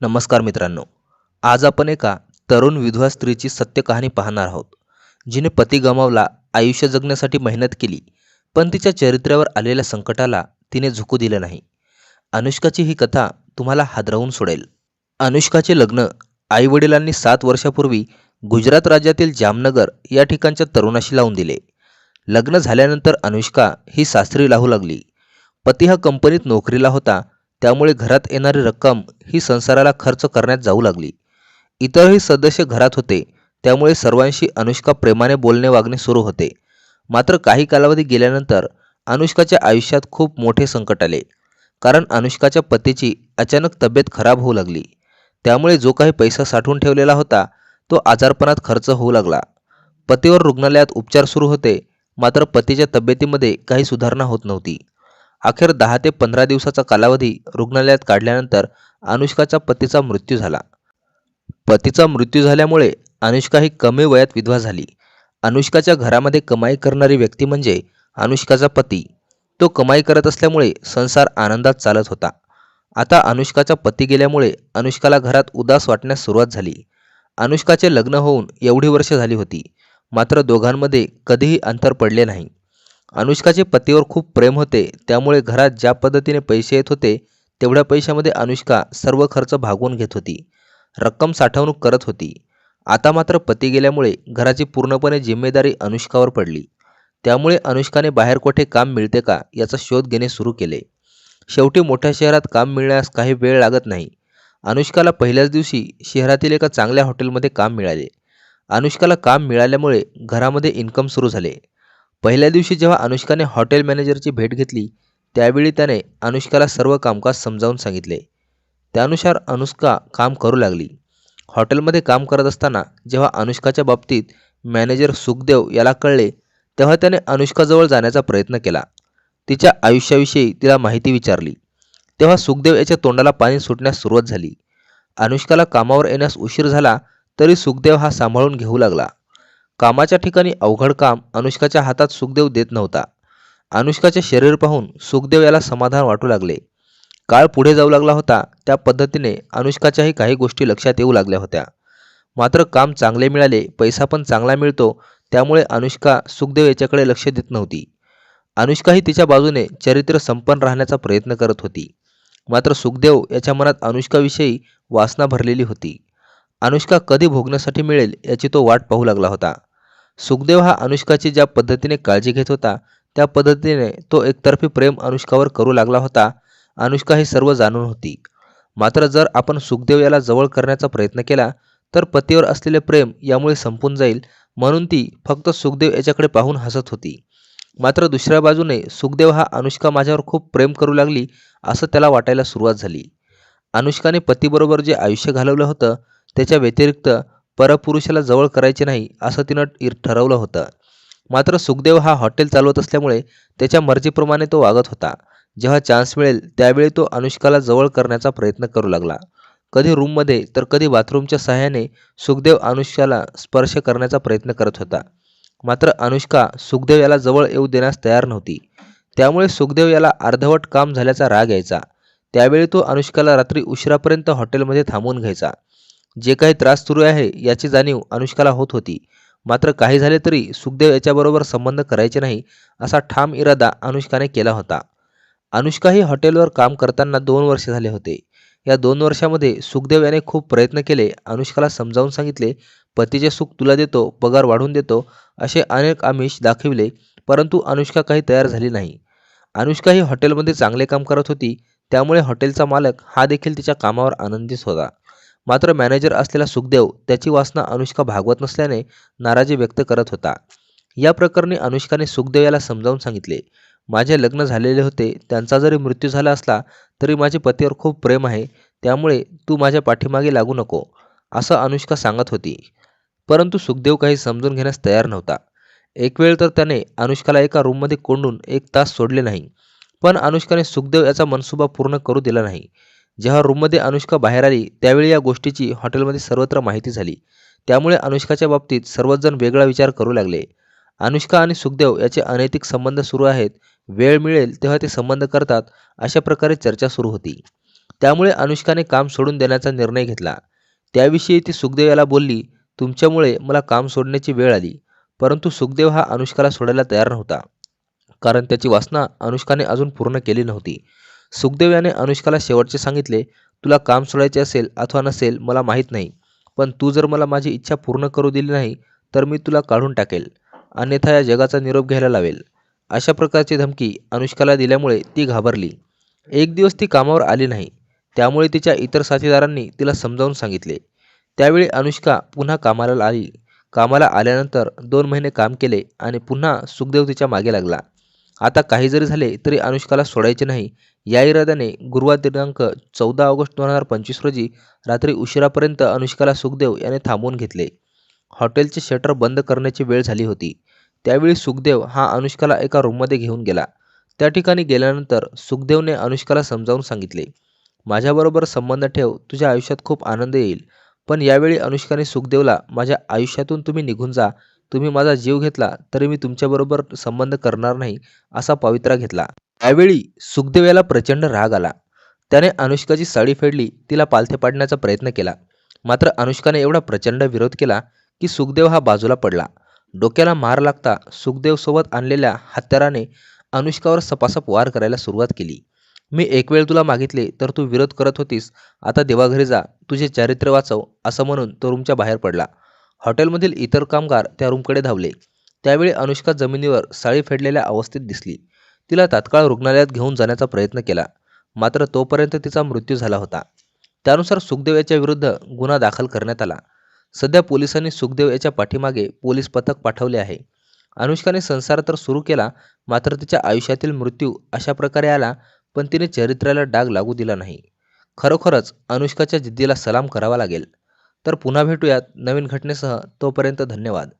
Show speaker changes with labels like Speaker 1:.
Speaker 1: नमस्कार मित्रांनो. आज आपण एका तरुण विधवा स्त्रीची सत्य कहाणी पाहणार आहोत जिने पती गमावला आयुष्य जगण्यासाठी मेहनत केली पण तिच्या चरित्र्यावर आलेल्या संकटाला तिने झुकू दिलं नाही. अनुष्काची ही कथा तुम्हाला हादरवून सोडेल. अनुष्काचे लग्न आईवडिलांनी सात वर्षापूर्वी गुजरात राज्यातील जामनगर या ठिकाणच्या तरुणाशी लावून दिले. लग्न झाल्यानंतर अनुष्का ही सासरी लाहू लागली. पती हा कंपनीत नोकरीला होता त्यामुळे घरात येणारी रक्कम ही संसाराला खर्च करण्यात जाऊ लागली. इतरही सदस्य घरात होते त्यामुळे सर्वांशी अनुष्का प्रेमाने बोलणे वागणे सुरू होते. मात्र काही कालावधी गेल्यानंतर अनुष्काच्या आयुष्यात खूप मोठे संकट आले. कारण अनुष्काच्या पतीची अचानक तब्येत खराब होऊ लागली. त्यामुळे जो काही पैसा साठवून ठेवलेला होता तो आजारपणात खर्च होऊ लागला. पतीवर रुग्णालयात उपचार सुरू होते मात्र पतीच्या तब्येतीमध्ये काही सुधारणा होत नव्हती. अखेर दहा ते पंधरा दिवसाचा कालावधी रुग्णालयात काढल्यानंतर अनुष्काच्या पतीचा मृत्यू झाला. पतीचा मृत्यू झाल्यामुळे अनुष्का ही कमी वयात विधवा झाली. अनुष्काच्या घरामध्ये कमाई करणारी व्यक्ती म्हणजे अनुष्काचा पती. तो कमाई करत असल्यामुळे संसार आनंदात चालत होता. आता अनुष्काचा पती गेल्यामुळे अनुष्काला घरात उदास वाटण्यास सुरुवात झाली. अनुष्काचे लग्न होऊन एवढी वर्ष झाली होती. मात्र दोघांमध्ये कधीही अंतर पडले नाही. अनुष्काचे पतीवर खूप प्रेम होते. त्यामुळे घरात ज्या पद्धतीने पैसे येत होते तेवढ्या पैशामध्ये अनुष्का सर्व खर्च भागवून घेत होती. रक्कम साठवणूक करत होती. आता मात्र पती गेल्यामुळे घराची पूर्णपणे जिम्मेदारी अनुष्कावर पडली. त्यामुळे अनुष्काने बाहेर कुठे काम मिळते का याचा शोध घेणे सुरू केले. शेवटी मोठ्या शहरात काम मिळण्यास काही वेळ लागत नाही. अनुष्काला पहिल्याच दिवशी शहरातील एका चांगल्या हॉटेलमध्ये काम मिळाले. अनुष्काला काम मिळाल्यामुळे घरामध्ये इन्कम सुरू झाले. पहिल्या दिवशी जेव्हा अनुष्काने हॉटेल मॅनेजरची भेट घेतली त्यावेळी त्याने अनुष्काला सर्व कामकाज समजावून सांगितले. त्यानुसार अनुष्का काम करू लागली. हॉटेलमध्ये काम करत असताना जेव्हा अनुष्काच्या बाबतीत मॅनेजर सुखदेव याला कळले तेव्हा त्याने अनुष्काजवळ जाण्याचा प्रयत्न केला. तिच्या आयुष्याविषयी तिला माहिती विचारली. तेव्हा सुखदेव याच्या तोंडाला पाणी सुटण्यास सुरुवात झाली. अनुष्काला कामावर येण्यास उशीर झाला तरी सुखदेव हा सांभाळून घेऊ लागला. कामाच्या ठिकाणी अवघड काम अनुष्काच्या हातात सुखदेव देत नव्हता. अनुष्काचे शरीर पाहून सुखदेव याला समाधान वाटू लागले. काळ पुढे जाऊ लागला होता त्या पद्धतीने अनुष्काच्याही काही गोष्टी लक्षात येऊ लागल्या होत्या. मात्र काम चांगले मिळाले पैसा पण चांगला मिळतो त्यामुळे अनुष्का सुखदेव याच्याकडे लक्ष देत नव्हती. अनुष्काही तिच्या बाजूने चरित्र संपन्न राहण्याचा प्रयत्न करत होती. मात्र सुखदेव याच्या मनात अनुष्काविषयी वासना भरलेली होती. अनुष्का कधी भोगण्यासाठी मिळेल याची तो वाट पाहू लागला होता. सुखदेव हा अनुष्काची ज्या पद्धतीने काळजी घेत होता त्या पद्धतीने तो एकतर्फी प्रेम अनुष्कावर करू लागला होता. अनुष्का हे सर्व जाणून होती. मात्र जर आपण सुखदेव याला जवळ करण्याचा प्रयत्न केला तर पतीवर असलेले प्रेम यामुळे संपून जाईल म्हणून ती फक्त सुखदेव याच्याकडे पाहून हसत होती. मात्र दुसऱ्या बाजूने सुखदेव हा अनुष्का माझ्यावर खूप प्रेम करू लागली असं त्याला वाटायला सुरुवात झाली. अनुष्काने पतीबरोबर जे आयुष्य घालवलं होतं त्याच्या व्यतिरिक्त परपुरुषाला जवळ करायचे नाही असं तिनं ठरवलं होतं. मात्र सुखदेव हा हॉटेल चालवत असल्यामुळे त्याच्या मर्जीप्रमाणे तो वागत होता. जेव्हा चान्स मिळेल त्यावेळी तो अनुष्काला जवळ करण्याचा प्रयत्न करू लागला. कधी रूममध्ये तर कधी बाथरूमच्या सहाय्याने सुखदेव अनुष्काला स्पर्श करण्याचा प्रयत्न करत होता. मात्र अनुष्का सुखदेव याला जवळ येऊ देण्यास तयार नव्हती. त्यामुळे सुखदेव याला अर्धवट काम झाल्याचा राग यायचा. त्यावेळी तो अनुष्काला रात्री उशिरापर्यंत हॉटेलमध्ये थांबवून घ्यायचा. जे काही त्रास सुरू आहे याची जाणीव अनुष्काला होत होती. मात्र काही झाले तरी सुखदेव याच्याबरोबर संबंध करायचे नाही असा ठाम इरादा अनुष्काने केला होता. अनुष्काही हॉटेलवर काम करताना दोन वर्ष झाले होते. या दोन वर्षामध्ये सुखदेव याने खूप प्रयत्न केले अनुष्काला समजावून सांगितले पतीचे सुख तुला देतो पगार वाढवून देतो असे अनेक आमिष दाखविले परंतु अनुष्का काही तयार झाली नाही. अनुष्का ही हॉटेलमध्ये चांगले काम करत होती त्यामुळे हॉटेलचा मालक हा देखील तिच्या कामावर आनंदित होता. मात्र मॅनेजर असलेला सुखदेव त्याची वासना अनुष्का भागवत नसल्याने नाराजी व्यक्त करत होता. या प्रकरणी अनुष्काने सुखदेव याला समजावून सांगितले. माझे लग्न झालेले होते त्यांचा जरी मृत्यू झाला असला तरी माझे पतीवर खूप प्रेम आहे त्यामुळे तू माझ्या पाठीमागे लागू नको असं अनुष्का सांगत होती. परंतु सुखदेव काही समजून घेण्यास तयार नव्हता. एक वेळ तर त्याने अनुष्काला एका रूममध्ये कोंडून एक तास सोडले नाही पण अनुष्काने सुखदेव याचा मनसुबा पूर्ण करू दिला नाही. जेव्हा रूममध्ये अनुष्का बाहेर आली त्यावेळी या गोष्टीची हॉटेलमध्ये सर्वत्र माहिती झाली. त्यामुळे अनुष्काच्या बाबतीत सर्वचजण वेगळा विचार करू लागले. अनुष्का आणि सुखदेव याचे अनैतिक संबंध सुरू आहेत. वेळ मिळेल तेव्हा ते संबंध करतात अशा प्रकारे चर्चा सुरू होती. त्यामुळे अनुष्काने काम सोडून देण्याचा निर्णय घेतला. त्याविषयी ती सुखदेव याला बोलली तुमच्यामुळे मला काम सोडण्याची वेळ आली परंतु सुखदेव हा अनुष्काला सोडायला तयार नव्हता. कारण त्याची वासना अनुष्काने अजून पूर्ण केली नव्हती. सुखदेव याने अनुष्काला शेवटचे सांगितले तुला काम सोडायचे असेल अथवा नसेल मला माहीत नाही पण तू जर मला माझी इच्छा पूर्ण करू दिली नाही तर मी तुला काढून टाकेल अन्यथा या जगाचा निरोप घ्यायला लावेल. अशा प्रकारची धमकी अनुष्काला दिल्यामुळे ती घाबरली. एक दिवस ती कामावर आली नाही. त्यामुळे तिच्या इतर साथीदारांनी तिला समजावून सांगितले. त्यावेळी अनुष्का पुन्हा कामाला आली. कामाला आल्यानंतर दोन महिने काम केले आणि पुन्हा सुखदेव तिच्यामागे लागला. आता काही जरी झाले तरी अनुष्काला सोडायचे नाही. या इराद्याने गुरुवार दिनांक चौदा ऑगस्ट दोन हजार पंचवीस रोजी रात्री उशिरापर्यंत अनुष्काला सुखदेव याने थांबवून घेतले. हॉटेलचे शटर बंद करण्याची वेळ झाली होती. त्यावेळी सुखदेव हा अनुष्काला एका रूममध्ये घेऊन गेला. त्या ठिकाणी गेल्यानंतर सुखदेवने अनुष्काला समजावून सांगितले माझ्याबरोबर संबंध ठेव तुझ्या आयुष्यात खूप आनंद येईल. पण यावेळी अनुष्काने सुखदेवला माझ्या आयुष्यातून तुम्ही निघून जा. तुम्ही माझा जीव घेतला तरी मी तुमच्याबरोबर संबंध करणार नाही असा पवित्रा घेतला. त्यावेळी सुखदेव्याला प्रचंड राग आला. त्याने अनुष्काची साडी फेडली तिला पालथे पाडण्याचा प्रयत्न केला. मात्र अनुष्काने एवढा प्रचंड विरोध केला की सुखदेव हा बाजूला पडला. डोक्याला मार लागता सुखदेवसोबत आणलेल्या हत्याराने अनुष्कावर सपासप वार करायला सुरुवात केली. मी एक वेळ तुला मागितले तर तू विरोध करत होतीस. आता देवाघरी जा तुझे चारित्र्य वाचव असं म्हणून तो रूमच्या बाहेर पडला. हॉटेलमधील इतर कामगार त्या रूमकडे धावले. त्यावेळी अनुष्का जमिनीवर साळी फेडलेल्या अवस्थेत दिसली. तिला तात्काळ रुग्णालयात घेऊन जाण्याचा प्रयत्न केला. मात्र तोपर्यंत तिचा मृत्यू झाला होता. त्यानुसार सुखदेव याच्या विरुद्ध गुन्हा दाखल करण्यात आला. सध्या पोलिसांनी सुखदेव याच्या पाठीमागे पोलीस पथक पाठवले आहे. अनुष्काने संसार तर सुरू केला मात्र तिच्या आयुष्यातील मृत्यू अशा प्रकारे आला पण तिने चरित्र्याला डाग लागू दिला नाही. खरोखरच अनुष्काच्या जिद्दीला सलाम करावा लागेल. तर पुन्हा भेटूयात नवीन घटनेसह. तोपर्यंत धन्यवाद.